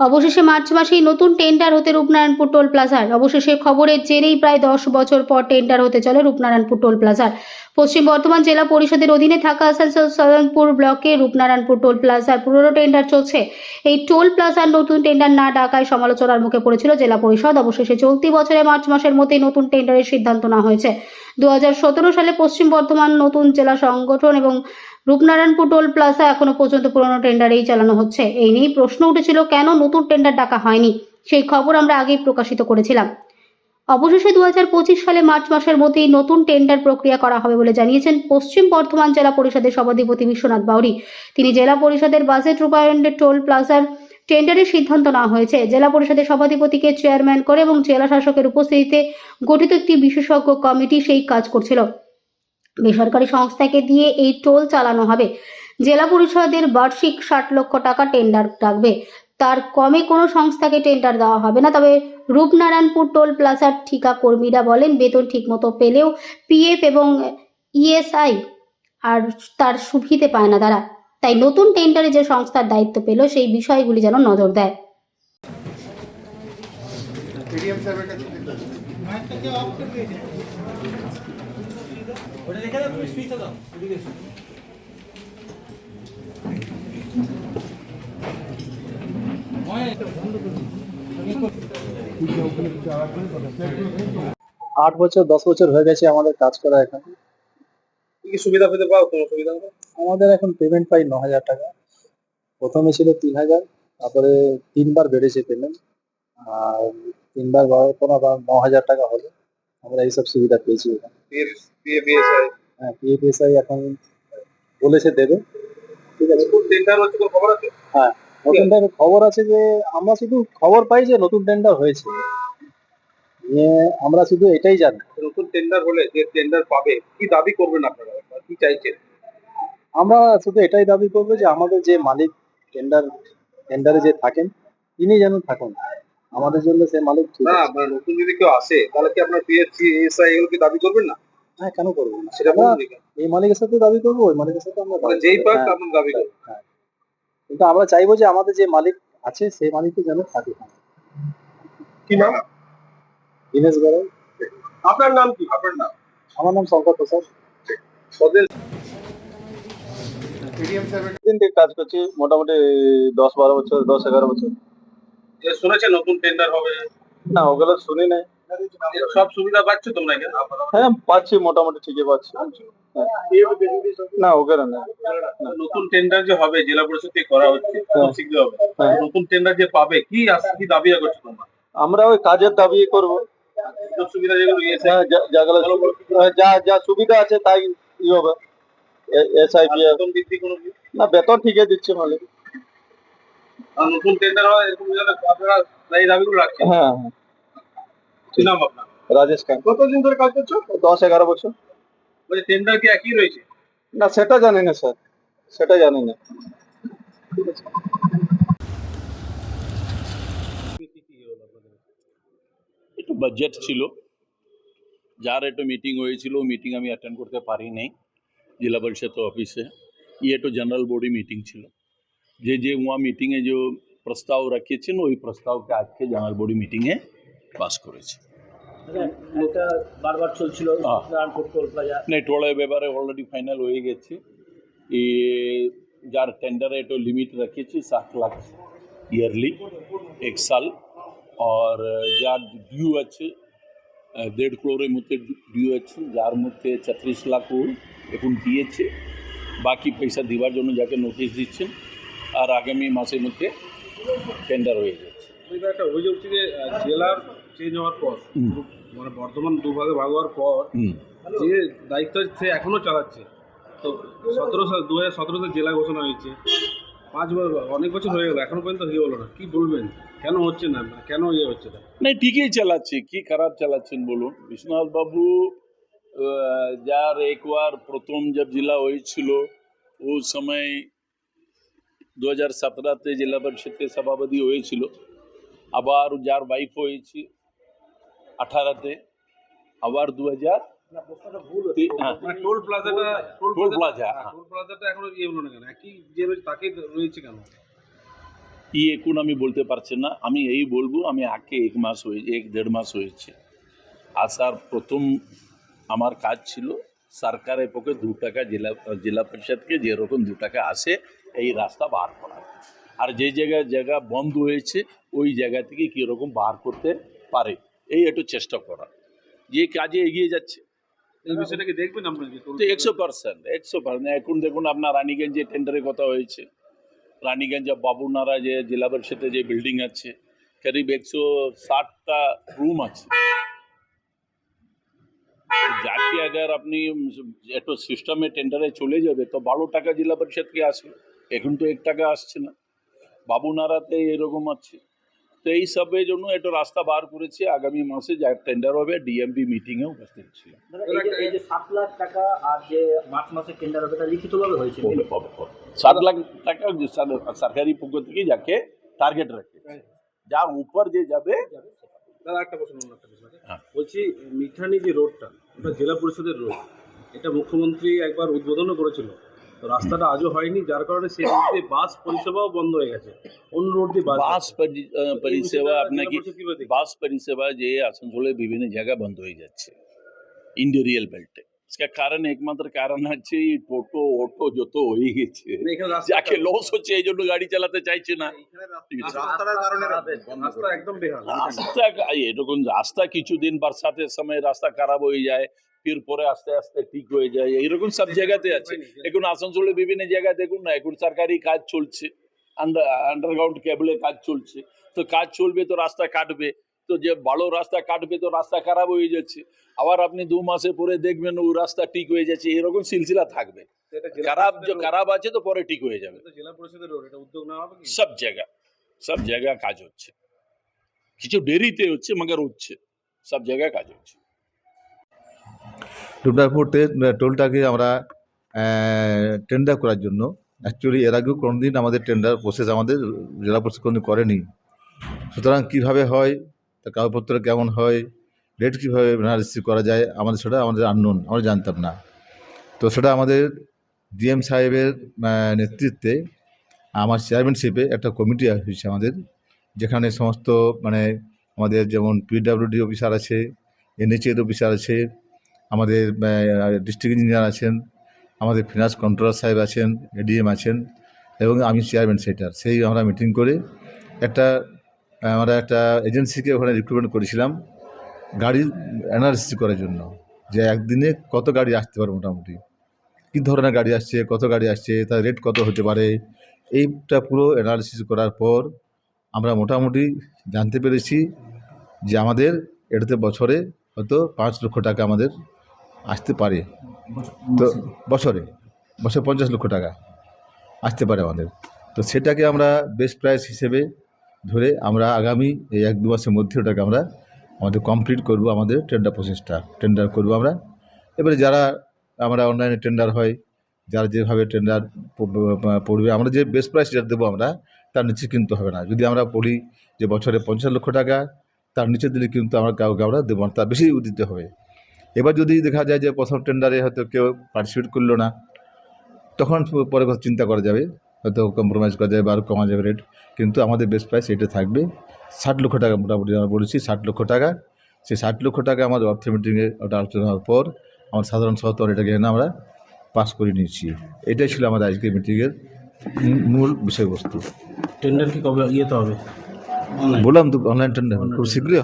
অবশেষে মার্চ মাসেই নতুন টেন্ডার হতে রূপনারায়ণপুর টোল প্লাজার অবশেষে খবরের জেরেই প্রায় দশ বছর পর টেন্ডার হতে চলে রূপনারায়ণপুর টোল প্লাজার। পশ্চিম বর্ধমান জেলা পরিষদের অধীনে থাকা আসানসোল, সদনপুর ব্লকে রূপনারায়ণপুর টোল প্লাজার পুরনো টেন্ডার চলছে। এই টোল প্লাজার নতুন টেন্ডার না ডাকায় সমালোচনার মুখে পড়েছিল জেলা পরিষদ। অবশেষে চলতি বছরে মার্চ মাসের মধ্যে নতুন টেন্ডারের সিদ্ধান্ত নেওয়া হয়েছে। দু হাজার সতেরো সালে পশ্চিম বর্ধমান নতুন জেলা সংগঠন এবং রূপনারায়ণপুর টোল প্লাজা এখনও পর্যন্ত পুরনো টেন্ডারেই চালানো হচ্ছে। এই নিয়েই প্রশ্ন উঠেছিল, কেন নতুন টেন্ডার ডাকা হয়নি? সেই খবর আমরা আগেই প্রকাশিত করেছিলাম। অবশেষে দু হাজার পঁচিশ সালে মার্চ মাসের মধ্যেই নতুন টেন্ডার প্রক্রিয়া করা হবে বলে জানিয়েছেন পশ্চিম বর্ধমান জেলা পরিষদের সভাধিপতি বিশ্বনাথ বাউরি। তিনি জেলা পরিষদের বাজেট রূপায়ণের টোল প্লাজার টেন্ডারের সিদ্ধান্ত নেওয়া হয়েছে। জেলা পরিষদের সভাধিপতিকে চেয়ারম্যান করে এবং জেলা শাসকের উপস্থিতিতে গঠিত একটি বিশেষজ্ঞ কমিটি সেই কাজ করছিল। বেসরকারি সংস্থাকে দিয়ে এই টোল চালানো হবে। জেলা পরিষদের বার্ষিক ষাট লক্ষ টাকা টেন্ডার ডাকবে। তার কমে কোনো সংস্থাকে টেন্ডার দেওয়া হবে না। তবে রূপনারায়ণপুর টোল প্লাজার ঠিকা কর্মীরা বলেন বেতন ঠিকমতো পেলেও পিএফ এবং ইএসআই আর তার সুবিধে পায় না তারা। তাই নতুন টেন্ডারে যে সংস্থার দায়িত্ব পেল সেই বিষয়গুলি যেন নজর দেয়। এডিএম সাহেবের কাছে আট বছর, দশ বছর হয়ে গেছে আমাদের কাজ করা এখানে। কি সুবিধা পেতে পাও কোনো সুবিধা আমাদের এখন পেমেন্ট পাই ন হাজার টাকা। প্রথমে ছিল তিন হাজার, তারপরে তিনবার বেড়েছে পেমেন্ট আর তিনবার বাড়ার পর আবার ন হাজার টাকা হলো আমরা এইসব সুবিধা পেয়েছি হ্যাঁ পিএফএসআই এখন বলেছে দেবে। ঠিক নতুন আছে? হ্যাঁ নতুন টেন্ডার খবর আছে যে আমরা শুধু খবর পাই যে নতুন টেন্ডার হয়েছে। নিয়ে আমরা শুধু এটাই জানি। নতুন টেন্ডার হলে যে টেন্ডার পাবে কি দাবি করবেন আপনারা? কি চাইছেন? আমরা শুধু এটাই দাবি করব যে আমাদের যে মালিক টেন্ডার টেন্ডারে যে থাকেন তিনি যেন থাকুন। আমাদের জন্য সে মালিক ঠিক না। মানে নতুন যদি কেউ আসে তাহলে কি আপনার পিএফ এসআই এগুলো কি দাবি করবেন না? হ্যাঁ কেন করব না? সেটা বলুন এই মালিকের সাথে দাবি করব ওই মালিকের সাথে আমরা মানে দাবি যেই। পাক হ্যাঁ, আপনার দাবি করবেন হ্যাঁ। কিন্তু আমরা চাইব যে আমাদের যে মালিক আছে সেই মালিকই যেন থাকে। কি নাম? দীনেশ গড়াই। আপনার নাম কি? আপনার নাম? আমার নাম শঙ্কর প্রসাদ। কাজ করছি মোটামুটি দশ বারো বছর দশ এগারো বছর। যে শুনেছেন নতুন টেন্ডার হবে। না ওগুলো শুনি নাই। সব সুবিধা পাচ্ছ তোমরা হ্যাঁ পাচ্ছি মোটামুটি ঠিকই পাচ্ছি। হ্যাঁ। না ওগুলো না। নতুন টেন্ডার যে হবে জেলা পরিষদ থেকে করা হচ্ছে খুব শীঘ্র হবে। হ্যাঁ। নতুন টেন্ডার যে পাবে কি কি দাবি করছ তোমরা? আমরা ওই কাজের দাবি করব। সুবিধা যেগুলো হ্যাঁ, যা- যা সুবিধা আছে তাই ই হবে। এসআইপি? না বেতন ঠিকই দিচ্ছে মালিক। নতুন টেন্ডার হয় এরকম আপনারা এই দাবিগুলো রাখছেন। হ্যাঁ হ্যাঁ। কি নাম আপনার? রাজেশ খান। কতদিন ধরে কাজ করছ দশ এগারো বছর। বলছি টেন্ডার কি একই রয়েছে? না সেটা জানি না স্যার। সেটা জানি না। একটু বাজেট ছিল। যার একটু মিটিং হয়েছিল মিটিং আমি অ্যাটেন্ড করতে পারি নাই। জেলা পরিষদ অফিসে। ये একটু জেনারেল বডি মিটিং ছিল। যে যে ওয়া মিটিংয়ে যে প্রস্তাব রাখিয়েছেন ওই প্রস্তাবকে আজকে জেনারেল বডি মিটিংয়ে পাস করেছে। আচ্ছা, একটা বারবার চলছিল টোল টোলের ব্যাপারে অলরেডি ফাইনাল হয়ে গেছে। এ যার টেন্ডারে একটু লিমিট রাখিয়েছি সাত লাখ ইয়ারলি এক সাল। আর যার ডিউ আছে দেড় ক্রোরের মধ্যে ডিউ আছে যার মধ্যে ছত্রিশ লাখ ও এখন দিয়েছে। বাকি পয়সা দেওয়ার জন্য যাকে নোটিশ দিচ্ছেন আর আগামী মাসের মধ্যে টেন্ডার হয়ে যাচ্ছে একটা অভিযোগ যে জেলার চেঞ্জ হওয়ার পর মানে বর্ধমান দুভাগে ভাগ হওয়ার পর যে দায়িত্ব সে এখনও চালাচ্ছে। তো সতেরো সাল দু হাজার সতেরোতে জেলা ঘোষণা হয়েছে। পাঁচ বছর অনেক বছর হয়ে গেল এখনও পর্যন্ত ইয়ে হলো না। কি বলবেন? কেন হচ্ছে না? কেন ইয়ে হচ্ছে না? नहीं ঠিকই চালাচ্ছে কি খারাপ চালাচ্ছেন বলুন। বিশ্বনাথ বাবু যার একবার প্রথম জব জেলা হয়েছিল ও সময় দু হাজার সতেরোতে জেলা পরিষদের সভাপতি হয়েছিল। আবার যার ওয়াইফ হয়েছে আঠারোতে। আবার দু হাজার না প্রশ্নটা ভুল তি- টোল প্লাজাটা টোল প্লাজা। টোল প্লাজাটা এখনও ইয়ে হলো না কেন? একই যে তাকে রয়েছে কেন? ই এখন আমি বলতে পারছি না। আমি এই বলব আমি আগে এক মাস হয়ে এক দেড় মাস হয়েছে। আসার প্রথম আমার কাজ ছিল সরকারের পক্ষে দু টাকা জেলা জেলা পরিষদকে যেরকম দু টাকা আসে এই রাস্তা বার করা। আর যে জায়গায় জায়গা বন্ধ হয়েছে ওই জায়গা থেকে কীরকম বার করতে পারে? এই একটু চেষ্টা করা। যে কাজে এগিয়ে যাচ্ছে। এই দেখবেন তো একশো পার্সেন্ট একশো পার্সেন্ট এখন দেখুন আপনার রানীগঞ্জে টেন্ডারের কথা হয়েছে। রানীগঞ্জে বাবুনারা যে জেলা পরিষদে যে বিল্ডিং আছে করিব একশো ষাটটা রুম আছে। যাকে আগার আপনি একটু সিস্টেমে টেন্ডারে চলে যাবে তো বারো টাকা জেলা পরিষদকে আসবে? এখন তো এক টাকা আসছে না। বাবুনারাতে এরকম আছে। তো এই সবের জন্য একটু রাস্তা বার করেছে। আগামী মাসে যা টেন্ডার হবে ডিএমপি মিটিংয়ে উপস্থিত ছিল যে- সাত লাখ টাকা আর যে মার্চ মাসে টেন্ডার হবে। সাত লাখ টাকা যে সর- সরকারি পক্ষ থেকে যাকে টার্গেট রাখে। যার উপর যে যাবে দাদা একটা প্রশ্ন একটা প্রশ্ন আছে। হ্যাঁ। বলছি মিঠানি যে রোডটা ওটা জেলা পরিষদের রোড এটা মুখ্যমন্ত্রী একবার উদ্বোধনও করেছিল। তো রাস্তাটা আজও হয়নি যার কারণে সেই রোড দিয়ে বাস পরিষেবাও বন্ধ হয়ে গেছে অন্য রোড দিয়ে বাস বাস পরি- আহ, পরিষেবা আপনাকে জেলা পরিষদ কিভাবে দেখবে? বাস পরিষেবা যে আসানসোলের বিভিন্ন জায়গা বন্ধ হয়ে যাচ্ছে ইন্টেরিয়াল বেল্টে इसका কারণ একমাত্র কারণ হচ্ছে এই টোটো অটো যত হয়ে গেছে মানে এখানে রাস্তা যাকে লস হচ্ছে এই জন্য গাড়ি চালাতে চাইছে না ঠিক আছে? রাস্তাটার কারণে রাস্তা একদম বেহাল রাস্তা এরকম রাস্তা কিছুদিন বরসাতের সময় রাস্তা খারাপ হয়ে যায় ফির পরে আস্তে আস্তে ঠিক হয়ে যায়। এইরকম সব জায়গাতে আছে। এখন আসানসোলের বিভিন্ন জায়গায় দেখুন না এখন সরকারি কাজ চলছে। আন্ডার আন্ডারগ্রাউন্ড কেবলের কাজ চলছে। তো কাজ চলবে তো রাস্তা কাটবে। তো যে ভালো রাস্তা কাটবে তো রাস্তা খারাপ হয়ে যাচ্ছে। আবার আপনি দু মাসে পরে দেখবেন ও রাস্তা ঠিক হয়ে যাচ্ছে। এরকম সিলসিলা থাকবে। এটা জেলা খারাপ যে পরিষদের road। খারাপ আছে তো পরে ঠিক হয়ে যাবে। এটা জেলা পরিষদের রোড। এটা উদ্যোগ নেওয়া হবে কি? সব জায়গা সব জায়গা কাজ হচ্ছে। কিছু দেরিতে হচ্ছে মগর হচ্ছে। সব জায়গায় কাজ হচ্ছে। ডুবনারপুর টোলটাকে আমরা টেন্ডার করার জন্য। অ্যাকচুয়ালি এর আগেও কোনোদিন আমাদের টেন্ডার প্রসেস আমাদের জেলা পরিষদ কোনোদিন করেনি। সুতরাং কীভাবে হয় তা কাগজপত্র কেমন হয় রেট কীভাবে রিসিভ করা যায়, আমাদের সেটা আমাদের আননোন আমরা জানতাম না। তো সেটা আমাদের ডিএম সাহেবের নেতৃত্বে আমার চেয়ারম্যানশিপে একটা কমিটি হয়েছে আমাদের, যেখানে সমস্ত মানে আমাদের যেমন পিডাব্লিউডি অফিসার আছে এনএচএর অফিসার আছে আমাদের ডিস্ট্রিক্ট ইঞ্জিনিয়ার আছেন, আমাদের ফিনান্স কন্ট্রোলার সাহেব আছেন এডিএম আছেন, এবং আমি চেয়ারম্যান সেটার। সেই আমরা মিটিং করে একটা, আমরা একটা এজেন্সিকে ওখানে রিক্রুটমেন্ট করেছিলাম গাড়ির অ্যানালিসিস করার জন্য, যে একদিনে কত গাড়ি আসতে পারে মোটামুটি, কী ধরনের গাড়ি আসছে, কত গাড়ি আসছে, তার রেট কত হতে পারে, এইটা পুরো অ্যানালিসিস করার পর আমরা মোটামুটি জানতে পেরেছি যে আমাদের এটাতে বছরে হয়তো পাঁচ লক্ষ টাকা আমাদের আসতে পারে। তো বছরে বছরে পঞ্চাশ লক্ষ টাকা আসতে পারে আমাদের। তো সেটাকে আমরা বেস্ট প্রাইস হিসেবে ধরে আমরা আগামী এই এক দু মাসের মধ্যে ওটাকে আমরা আমাদের কমপ্লিট করব আমাদের টেন্ডার প্রসেসটা টেন্ডার করব আমরা। এবারে যারা আমরা অনলাইনে টেন্ডার হয়, যারা যেভাবে টেন্ডার পড়বে আমরা যে বেস্ট প্রাইস যেটা দেবো আমরা, তার নিচে কিন্তু হবে না। যদি আমরা বলি যে বছরে পঞ্চাশ লক্ষ টাকা, তার নিচে দিলে কিন্তু আমরা কাউকে আমরা দেবো না, তার বেশি দিতে হবে। এবার যদি দেখা যায় যে প্রথম টেন্ডারে হয়তো কেউ পার্টিসিপেট করল না তখন পরে কথা চিন্তা করা যাবে হয়তো কম্প্রোমাইজ করা যাবে বা আরও কমা যাবে রেট কিন্তু আমাদের বেস্ট প্রাইস এটা থাকবে। ষাট লক্ষ টাকা মোটামুটি আমরা বলেছি ষাট লক্ষ টাকা। সেই ষাট লক্ষ টাকা আমাদের অর্থ মিটিংয়ে ওটা আলোচনা হওয়ার পর আমার সাধারণ সহতর এটাকে এনে আমরা পাস করে নিয়েছি। এটাই ছিল আমাদের আজকের মিটিংয়ের মূল বিষয়বস্তু। টেন্ডার কি কবে ইয়েতে হবে? বললাম তো অনলাইন টেন্ডার খুব শীঘ্রই